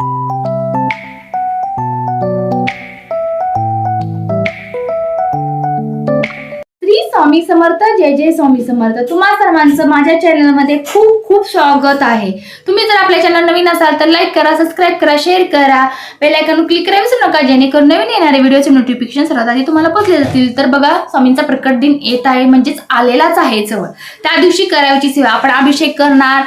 Thank you. Swami Samarth जय जय स्वामी समर्थ. तुम्हा सर्वांचं माझ्या चॅनलमध्ये खूप खूप स्वागत आहे. तुम्ही जर आपल्या चॅनल नवीन असाल तर लाईक करा सबस्क्राईब करा शेअर करा. बेलायकन क्लिक करा विसरू नका जेणेकरून नवीन येणारे व्हिडिओचे नोटिफिकेशन सर्वात आधी तुम्हाला पोहोचले जातील तर बघा स्वामींचा प्रकट दिन येत आहे म्हणजेच आलेलाच आहे जवळ त्या दिवशी करायची सेवा आपण अभिषेक करणार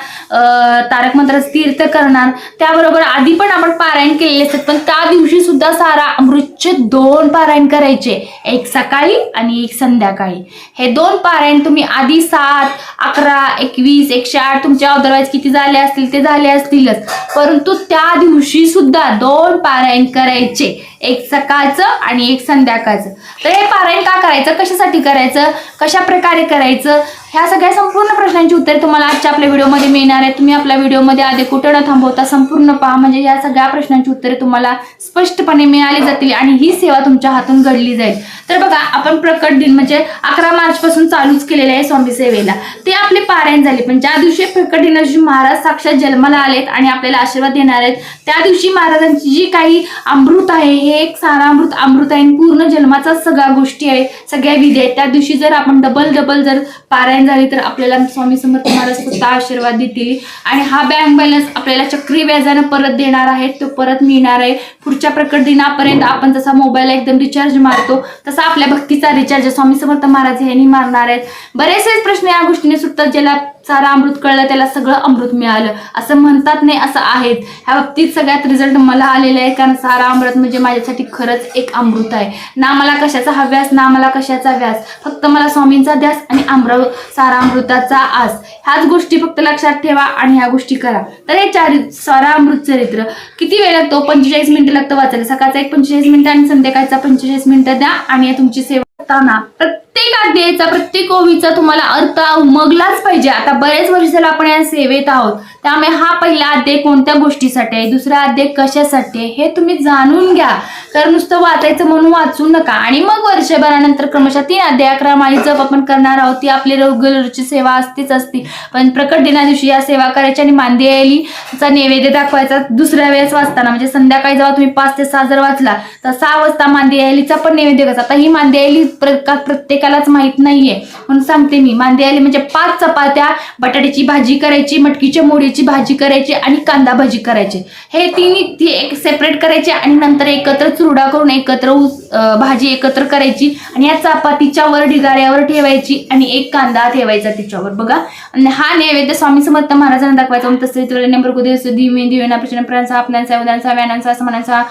तारक मंत्र तीर्थ करणार. त्याबरोबर आधी पण आपण पारायण केलेले असतात पण त्या दिवशी सुद्धा सारा अमृतचे दोन पारायण करायचे. एक सकाळी आणि एक संध्याकाळी. हे दोन पारायण तुम्ही आधी सात अकरा एकवीस एकशे आठ तुमच्या अदरवाईज किती झाले असतील ते झाले असतीलच. परंतु त्या दिवशी सुद्धा दोन पारायण करायचे. एक सकाळचं आणि एक संध्याकाळचं. तर हे पारायण का करायचं? कशासाठी करायचं? कशा प्रकारे करायचं? ह्या सगळ्या संपूर्ण प्रश्नांची उत्तरे तुम्हाला आजच्या आपल्या व्हिडिओमध्ये मिळणार आहे तुम्ही आपल्या व्हिडिओमध्ये आधी कुठं न थांबवता संपूर्ण पहा. म्हणजे या सगळ्या प्रश्नांची उत्तरे तुम्हाला स्पष्टपणे मिळाली जातील आणि ही सेवा तुमच्या हातून घडली जाईल. तर बघा आपण प्रकट दिन म्हणजे अकरा मार्च पासून चालूच केलेले आहे स्वामी सेवेला. ते आपले पारायण झाले पण ज्या दिवशी प्रकट दिना महाराज साक्षात जन्माला आलेत आणि आपल्याला आशीर्वाद देणार आहेत त्या दिवशी महाराजांची जी काही अमृत आहे हे एक सारा अमृत अमृत आहे आणि पूर्ण जन्माचा सगळ्या गोष्टी आहे सगळ्या विधी आहेत. त्या दिवशी जर आपण डबल डबल जर पारायण झाली तर आपल्याला स्वामी समर्थ महाराज स्वतः आशीर्वाद देतील. आणि हा बँक बॅलन्स आपल्याला चक्री व्याजानं परत देणार आहे तो परत मिळणार आहे. पुढच्या प्रकट दिनापर्यंत आपण जसा मोबाईलला एकदम रिचार्ज मारतो तसा आपल्या भक्तीचा रिचार्ज स्वामी समर्थ महाराज यांनी मारणार आहेत. बरेचसे प्रश्न या गोष्टीने सुटतात ज्याला सारा अमृत कळलं त्याला सगळं अमृत मिळालं. असं म्हणतात नाही असं आहेत. ह्या बाबतीत सगळ्यात रिझल्ट मला आलेला आहे कारण सारा अमृत म्हणजे माझ्यासाठी खरंच एक अमृत आहे. ना मला कशाचा हव्यास ना मला कशाचा व्यास. फक्त मला स्वामींचा ध्यास आणि अमृत सारा अमृताचा आस. ह्याच गोष्टी फक्त लक्षात ठेवा आणि ह्या गोष्टी करा. तर हे चार सारा अमृत चरित्र. किती वेळ लागतो? पंचेचाळीस मिनिटं लागतं वाचायला. सकाळचा एक पंचेचाळीस मिनिटं आणि संध्याकाळचा पंचेचाळीस मिनिटं द्या आणि तुमची सेवा करताना प्रत्येक अध्यायाचा प्रत्येक ओवीचा तुम्हाला अर्थ उमगलाच पाहिजे. आता बरेच वर्ष झालं आपण या सेवेत आहोत. त्यामुळे हा पहिला अध्याय कोणत्या गोष्टीसाठी आहे? दुसरा अध्याय कशासाठी आहे? हे तुम्ही जाणून घ्या. तर नुसतं वाचायचं म्हणून वाचू नका. आणि मग वर्षभरानंतर क्रमशः तीन अध्याय अकरा माळी जप आपण करणार आहोत. ती आपली रेग्युलरची सेवा असतेच असती. पण प्रकट दिना दिवशी या सेवा करायची आणि मांदी यायलीचा नैवेद्य दाखवायचा. दुसऱ्या वेळेस वाचताना म्हणजे संध्याकाळी जेव्हा तुम्ही पाच ते सहा जर वाचला तर सहा वाजता मांदी यायलीचा पण नैवेद्य कसा आता ही मांदी यायली प्रत्येकालाच माहीत नाहीये. म्हणून सांगते मी मांदी यायली म्हणजे पाच चपात्या बटाट्याची भाजी करायची मटकीच्या मोडीची भाजी करायची आणि कांदा भाजी करायची. हे तिन्ही ती एक सेपरेट करायची आणि नंतर एकत्र चुरडा करून एकत्र ऊस भाजी एकत्र करायची आणि या चपातीच्या वर ढिगाऱ्यावर ठेवायची आणि एक कांदा ठेवायचा तिच्यावर. बघा. आणि हा नैवेद्य स्वामी समर्थ महाराजांना दाखवायचा. ओम तसे तुला नंबर कुदेस दिवे दिवेना प्रचंड प्रांचा आपणांचा उदांचा व्यानांचा समानांचा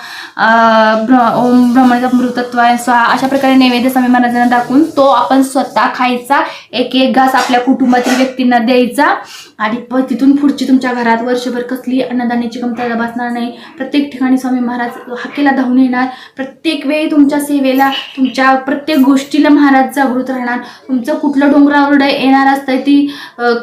ओम ब्रह्मणचा मृतत्वांचा अशा प्रकारे नैवेद्य स्वामी महाराजांना दाखवून तो आपण स्वतः खायचा. एक एक घास आपल्या कुटुंबातील व्यक्तींना द्यायचा. आणि तिथून पुढची तुमच्या घरात वर्षभर कसली अन्नदानाची कमतरता भासणार नाही. प्रत्येक ठिकाणी स्वामी महाराज हाकेला धावून येणार. प्रत्येक वेळी तुमच्या सेवेला तुमच्या प्रत्येक गोष्टीला महाराज जागृत राहणार. तुमचं कुठलं डोंगरावर येणार असतं ती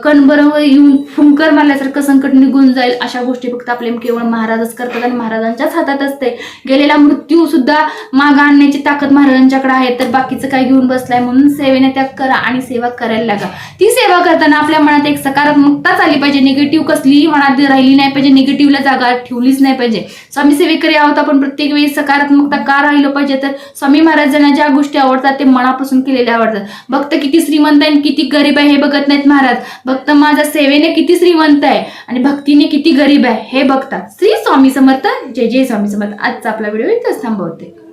कणबरोबर येऊन फुंकर मारल्यासारखं संकट निघून जाईल. अशा गोष्टी फक्त आपले केवळ महाराजच करतात आणि महाराजांच्याच हातात असते. गेलेला मृत्यू सुद्धा मागं आणण्याची ताकद महाराजांच्याकडे आहे. तर बाकीचं काय घेऊन बसलाय म्हणून सेवेने त्याग करा आणि सेवा करायला लागा. ती सेवा करताना आपल्या मनात एक सकारात्मकताच आली पाहिजे. निगेटिव्ह कसलीही मनात राहिली नाही पाहिजे. निगेटिव्हला जागा ठेवलीच नाही पाहिजे. स्वामी सेवेकरी आहोत आपण प्रत्येक वेळी सकारात्मकता का राहिलं पाहिजे? तर स्वामी महाराजांना ज्या गोष्टी आवडतात ते मनापासून केलेल्या आवडतात. भक्त किती श्रीमंत आहे किती गरीब आहे हे बघत नाहीत महाराज. भक्त माझ्या सेवेने किती श्रीमंत आहे आणि भक्तीने किती गरीब आहे हे बघतात. श्री स्वामी समर्थ. जय जय स्वामी समर्थ. आजचा आपला व्हिडिओ इथंच थांबवते.